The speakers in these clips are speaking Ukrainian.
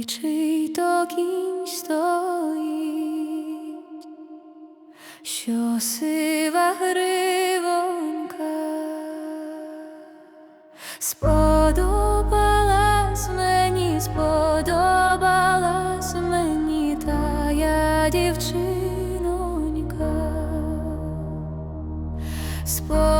Ой, чий то кінь стоїть, що сива гривонка сподобалась мені, сподобалась мені та я дівчинонька. Сподобалась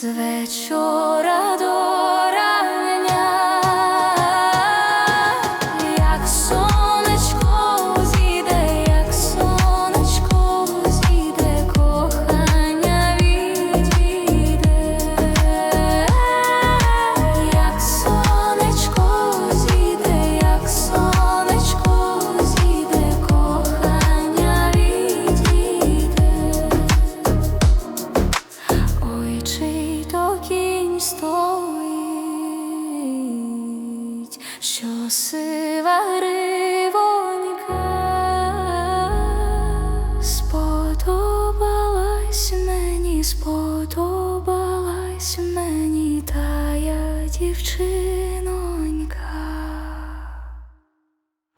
З вечора що сива гривонька сподобалась мені, сподобалась мені тая дівчина.